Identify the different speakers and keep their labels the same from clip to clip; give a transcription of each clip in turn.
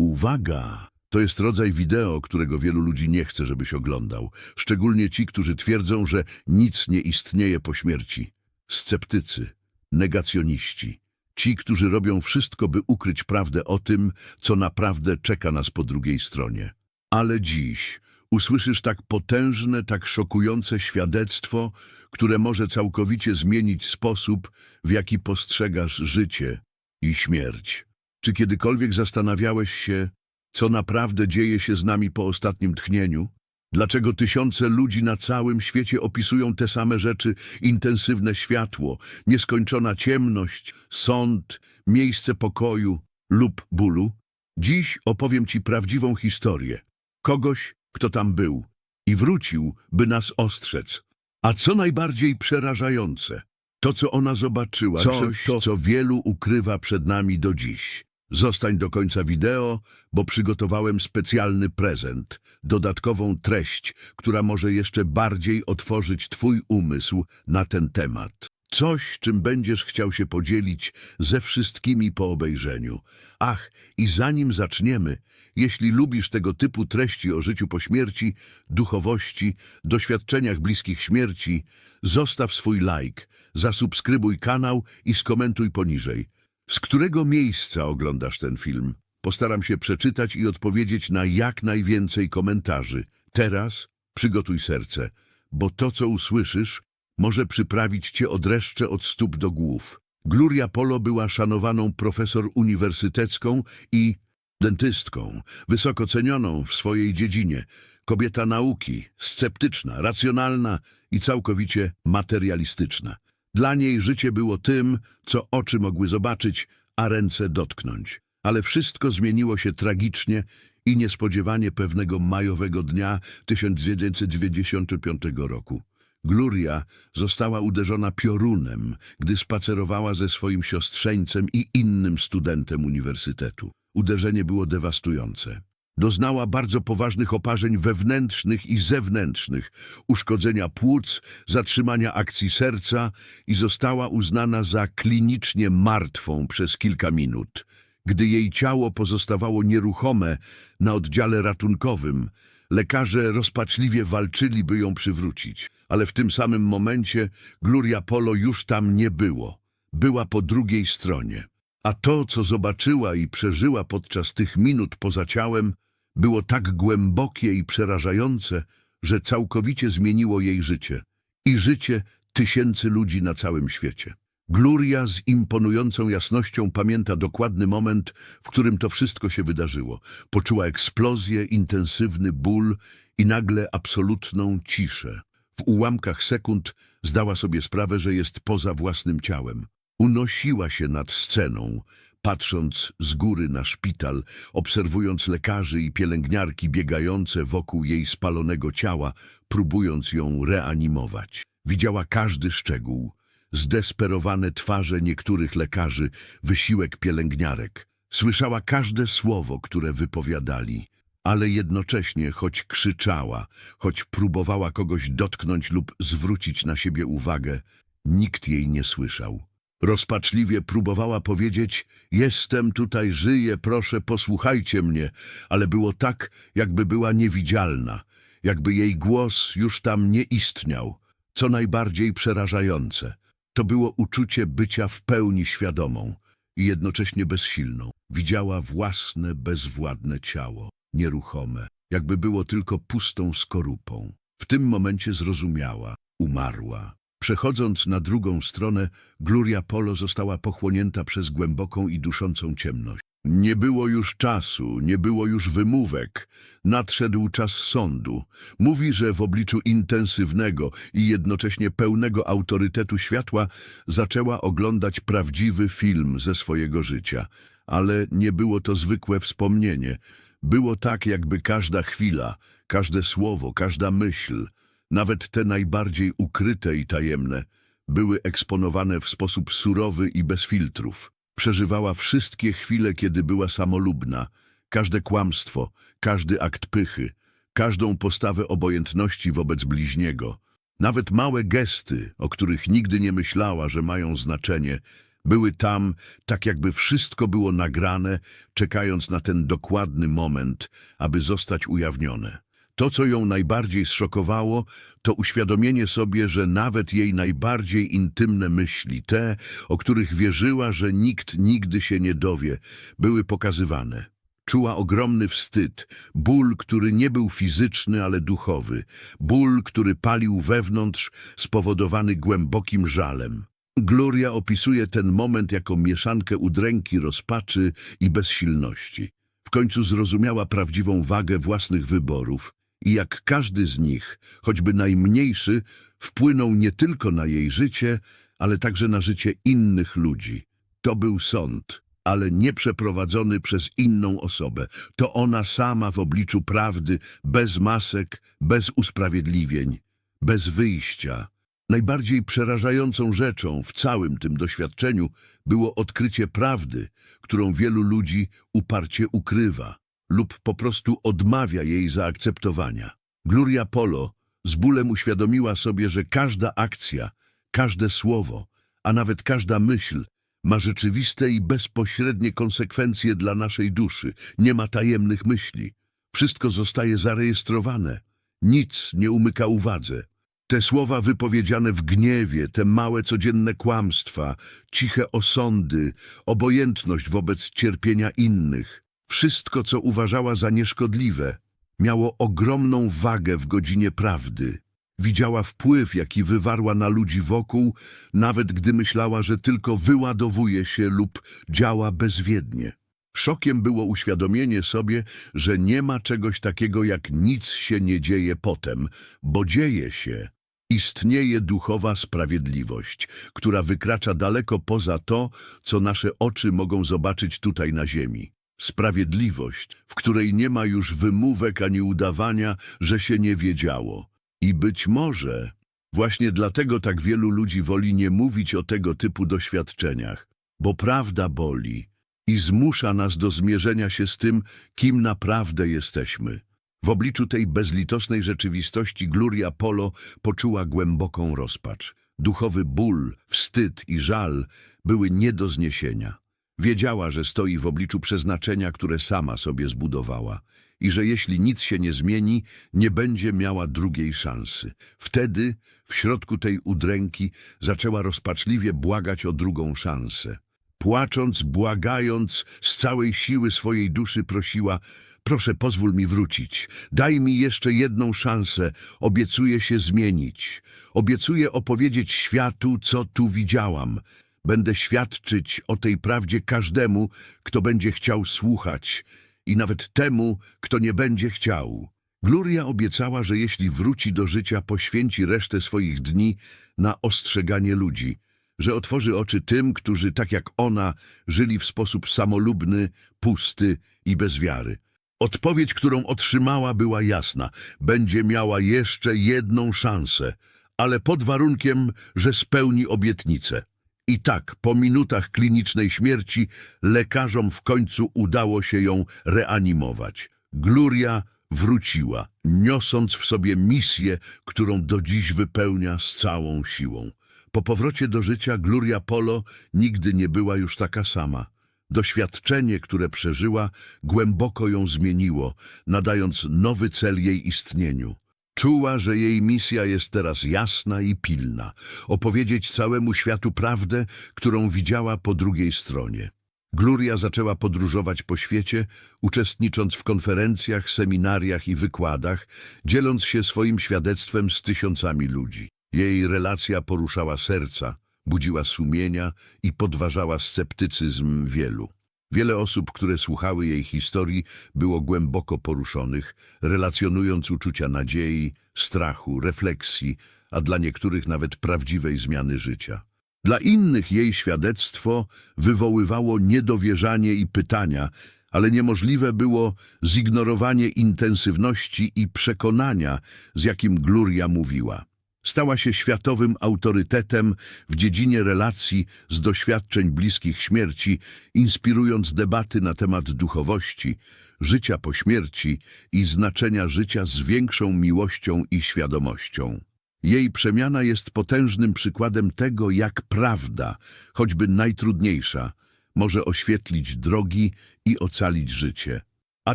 Speaker 1: Uwaga! To jest rodzaj wideo, którego wielu ludzi nie chce, żebyś oglądał. Szczególnie ci, którzy twierdzą, że nic nie istnieje po śmierci. Sceptycy, negacjoniści. Ci, którzy robią wszystko, by ukryć prawdę o tym, co naprawdę czeka nas po drugiej stronie. Ale dziś usłyszysz tak potężne, tak szokujące świadectwo, które może całkowicie zmienić sposób, w jaki postrzegasz życie i śmierć. Czy kiedykolwiek zastanawiałeś się, co naprawdę dzieje się z nami po ostatnim tchnieniu? Dlaczego tysiące ludzi na całym świecie opisują te same rzeczy, intensywne światło, nieskończona ciemność, sąd, miejsce pokoju lub bólu? Dziś opowiem Ci prawdziwą historię. Kogoś, kto tam był i wrócił, by nas ostrzec. A co najbardziej przerażające, to co ona zobaczyła, coś, to, co wielu ukrywa przed nami do dziś. Zostań do końca wideo, bo przygotowałem specjalny prezent, dodatkową treść, która może jeszcze bardziej otworzyć Twój umysł na ten temat. Coś, czym będziesz chciał się podzielić ze wszystkimi po obejrzeniu. Ach, i zanim zaczniemy, jeśli lubisz tego typu treści o życiu po śmierci, duchowości, doświadczeniach bliskich śmierci, zostaw swój like, zasubskrybuj kanał i skomentuj poniżej. Z którego miejsca oglądasz ten film? Postaram się przeczytać i odpowiedzieć na jak najwięcej komentarzy. Teraz przygotuj serce, bo to, co usłyszysz, może przyprawić cię od dreszcze od stóp do głów. Gloria Polo była szanowaną profesor uniwersytecką i dentystką, wysoko cenioną w swojej dziedzinie. Kobieta nauki, sceptyczna, racjonalna i całkowicie materialistyczna. Dla niej życie było tym, co oczy mogły zobaczyć, a ręce dotknąć. Ale wszystko zmieniło się tragicznie i niespodziewanie pewnego majowego dnia 1995 roku. Gloria została uderzona piorunem, gdy spacerowała ze swoim siostrzeńcem i innym studentem uniwersytetu. Uderzenie było dewastujące. Doznała bardzo poważnych oparzeń wewnętrznych i zewnętrznych, uszkodzenia płuc, zatrzymania akcji serca i została uznana za klinicznie martwą przez kilka minut. Gdy jej ciało pozostawało nieruchome na oddziale ratunkowym, lekarze rozpaczliwie walczyli, by ją przywrócić. Ale w tym samym momencie Gloria Polo już tam nie było. Była po drugiej stronie. A to, co zobaczyła i przeżyła podczas tych minut poza ciałem, było tak głębokie i przerażające, że całkowicie zmieniło jej życie i życie tysięcy ludzi na całym świecie. Gloria z imponującą jasnością pamięta dokładny moment, w którym to wszystko się wydarzyło. Poczuła eksplozję, intensywny ból i nagle absolutną ciszę. W ułamkach sekund zdała sobie sprawę, że jest poza własnym ciałem. Unosiła się nad sceną, patrząc z góry na szpital, obserwując lekarzy i pielęgniarki biegające wokół jej spalonego ciała, próbując ją reanimować. Widziała każdy szczegół, zdesperowane twarze niektórych lekarzy, wysiłek pielęgniarek. Słyszała każde słowo, które wypowiadali, ale jednocześnie, choć krzyczała, choć próbowała kogoś dotknąć lub zwrócić na siebie uwagę, nikt jej nie słyszał. Rozpaczliwie próbowała powiedzieć, jestem tutaj, żyję, proszę, posłuchajcie mnie, ale było tak, jakby była niewidzialna, jakby jej głos już tam nie istniał. Co najbardziej przerażające, to było uczucie bycia w pełni świadomą i jednocześnie bezsilną. Widziała własne, bezwładne ciało, nieruchome, jakby było tylko pustą skorupą. W tym momencie zrozumiała, umarła. Przechodząc na drugą stronę, Gloria Polo została pochłonięta przez głęboką i duszącą ciemność. Nie było już czasu, nie było już wymówek. Nadszedł czas sądu. Mówi, że w obliczu intensywnego i jednocześnie pełnego autorytetu światła zaczęła oglądać prawdziwy film ze swojego życia. Ale nie było to zwykłe wspomnienie. Było tak, jakby każda chwila, każde słowo, każda myśl, nawet te najbardziej ukryte i tajemne, były eksponowane w sposób surowy i bez filtrów. Przeżywała wszystkie chwile, kiedy była samolubna, każde kłamstwo, każdy akt pychy, każdą postawę obojętności wobec bliźniego. Nawet małe gesty, o których nigdy nie myślała, że mają znaczenie, Były tam, tak jakby wszystko było nagrane, czekając na ten dokładny moment, aby zostać ujawnione. To, co ją najbardziej zszokowało, to uświadomienie sobie, że nawet jej najbardziej intymne myśli, te, o których wierzyła, że nikt nigdy się nie dowie, były pokazywane. Czuła ogromny wstyd, ból, który nie był fizyczny, ale duchowy, ból, który palił wewnątrz, spowodowany głębokim żalem. Gloria opisuje ten moment jako mieszankę udręki, rozpaczy i bezsilności. W końcu zrozumiała prawdziwą wagę własnych wyborów i jak każdy z nich, choćby najmniejszy, wpłynął nie tylko na jej życie, ale także na życie innych ludzi. To był sąd, ale nie przeprowadzony przez inną osobę. To ona sama w obliczu prawdy, bez masek, bez usprawiedliwień, bez wyjścia. Najbardziej przerażającą rzeczą w całym tym doświadczeniu było odkrycie prawdy, którą wielu ludzi uparcie ukrywa lub po prostu odmawia jej zaakceptowania. Gloria Polo z bólem uświadomiła sobie, że każda akcja, każde słowo, a nawet każda myśl ma rzeczywiste i bezpośrednie konsekwencje dla naszej duszy. Nie ma tajemnych myśli. Wszystko zostaje zarejestrowane. Nic nie umyka uwadze. Te słowa wypowiedziane w gniewie, te małe codzienne kłamstwa, ciche osądy, obojętność wobec cierpienia innych, wszystko, co uważała za nieszkodliwe, miało ogromną wagę w godzinie prawdy. Widziała wpływ, jaki wywarła na ludzi wokół, nawet gdy myślała, że tylko wyładowuje się lub działa bezwiednie. Szokiem było uświadomienie sobie, że nie ma czegoś takiego jak nic się nie dzieje potem, bo dzieje się. Istnieje duchowa sprawiedliwość, która wykracza daleko poza to, co nasze oczy mogą zobaczyć tutaj na ziemi. Sprawiedliwość, w której nie ma już wymówek ani udawania, że się nie wiedziało. I być może właśnie dlatego tak wielu ludzi woli nie mówić o tego typu doświadczeniach, bo prawda boli i zmusza nas do zmierzenia się z tym, kim naprawdę jesteśmy. W obliczu tej bezlitosnej rzeczywistości Gloria Polo poczuła głęboką rozpacz. Duchowy ból, wstyd i żal były nie do zniesienia. Wiedziała, że stoi w obliczu przeznaczenia, które sama sobie zbudowała i że jeśli nic się nie zmieni, nie będzie miała drugiej szansy. Wtedy, w środku tej udręki, zaczęła rozpaczliwie błagać o drugą szansę. Płacząc, błagając, z całej siły swojej duszy prosiła Proszę, pozwól mi wrócić. Daj mi jeszcze jedną szansę. Obiecuję się zmienić. Obiecuję opowiedzieć światu, co tu widziałam. Będę świadczyć o tej prawdzie każdemu, kto będzie chciał słuchać i nawet temu, kto nie będzie chciał. Gloria obiecała, że jeśli wróci do życia, poświęci resztę swoich dni na ostrzeganie ludzi, że otworzy oczy tym, którzy, tak jak ona, żyli w sposób samolubny, pusty i bez wiary. Odpowiedź, którą otrzymała, była jasna. Będzie miała jeszcze jedną szansę, ale pod warunkiem, że spełni obietnicę. I tak, po minutach klinicznej śmierci, lekarzom w końcu udało się ją reanimować. Gloria wróciła, niosąc w sobie misję, którą do dziś wypełnia z całą siłą. Po powrocie do życia Gloria Polo nigdy nie była już taka sama. Doświadczenie, które przeżyła, głęboko ją zmieniło, nadając nowy cel jej istnieniu. Czuła, że jej misja jest teraz jasna i pilna. Opowiedzieć całemu światu prawdę, którą widziała po drugiej stronie. Gloria zaczęła podróżować po świecie, uczestnicząc w konferencjach, seminariach i wykładach, dzieląc się swoim świadectwem z tysiącami ludzi. Jej relacja poruszała serca, budziła sumienia i podważała sceptycyzm wielu. Wiele osób, które słuchały jej historii, było głęboko poruszonych, relacjonując uczucia nadziei, strachu, refleksji, a dla niektórych nawet prawdziwej zmiany życia. Dla innych jej świadectwo wywoływało niedowierzanie i pytania, ale niemożliwe było zignorowanie intensywności i przekonania, z jakim Gloria mówiła. Stała się światowym autorytetem w dziedzinie relacji z doświadczeń bliskich śmierci, inspirując debaty na temat duchowości, życia po śmierci i znaczenia życia z większą miłością i świadomością. Jej przemiana jest potężnym przykładem tego, jak prawda, choćby najtrudniejsza, może oświetlić drogi i ocalić życie. A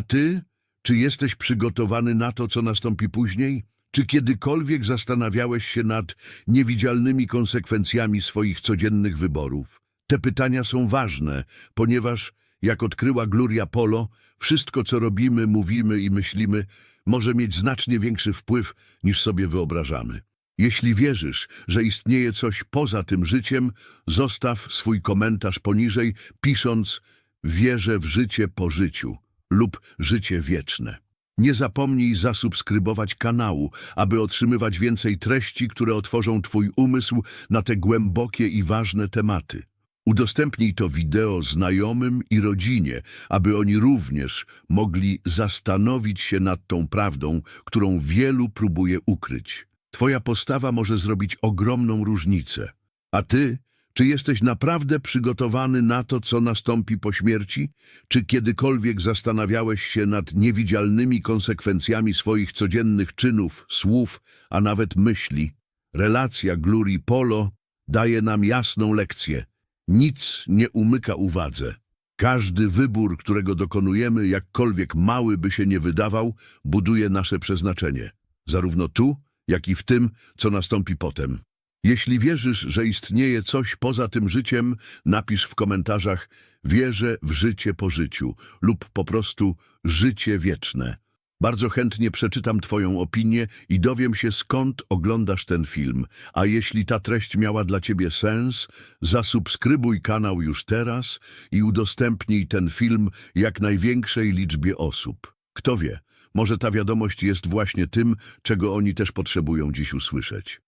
Speaker 1: ty, czy jesteś przygotowany na to, co nastąpi później? Czy kiedykolwiek zastanawiałeś się nad niewidzialnymi konsekwencjami swoich codziennych wyborów? Te pytania są ważne, ponieważ, jak odkryła Gloria Polo, wszystko, co robimy, mówimy i myślimy, może mieć znacznie większy wpływ, niż sobie wyobrażamy. Jeśli wierzysz, że istnieje coś poza tym życiem, zostaw swój komentarz poniżej, pisząc wierzę w życie po życiu lub życie wieczne. Nie zapomnij zasubskrybować kanału, aby otrzymywać więcej treści, które otworzą Twój umysł na te głębokie i ważne tematy. Udostępnij to wideo znajomym i rodzinie, aby oni również mogli zastanowić się nad tą prawdą, którą wielu próbuje ukryć. Twoja postawa może zrobić ogromną różnicę. A ty, czy jesteś naprawdę przygotowany na to, co nastąpi po śmierci? Czy kiedykolwiek zastanawiałeś się nad niewidzialnymi konsekwencjami swoich codziennych czynów, słów, a nawet myśli? Relacja Glory Polo daje nam jasną lekcję. Nic nie umyka uwadze. Każdy wybór, którego dokonujemy, jakkolwiek mały by się nie wydawał, buduje nasze przeznaczenie. Zarówno tu, jak i w tym, co nastąpi potem. Jeśli wierzysz, że istnieje coś poza tym życiem, napisz w komentarzach wierzę w życie po życiu lub po prostu życie wieczne. Bardzo chętnie przeczytam Twoją opinię i dowiem się skąd oglądasz ten film. A jeśli ta treść miała dla Ciebie sens, zasubskrybuj kanał już teraz i udostępnij ten film jak największej liczbie osób. Kto wie, może ta wiadomość jest właśnie tym, czego oni też potrzebują dziś usłyszeć.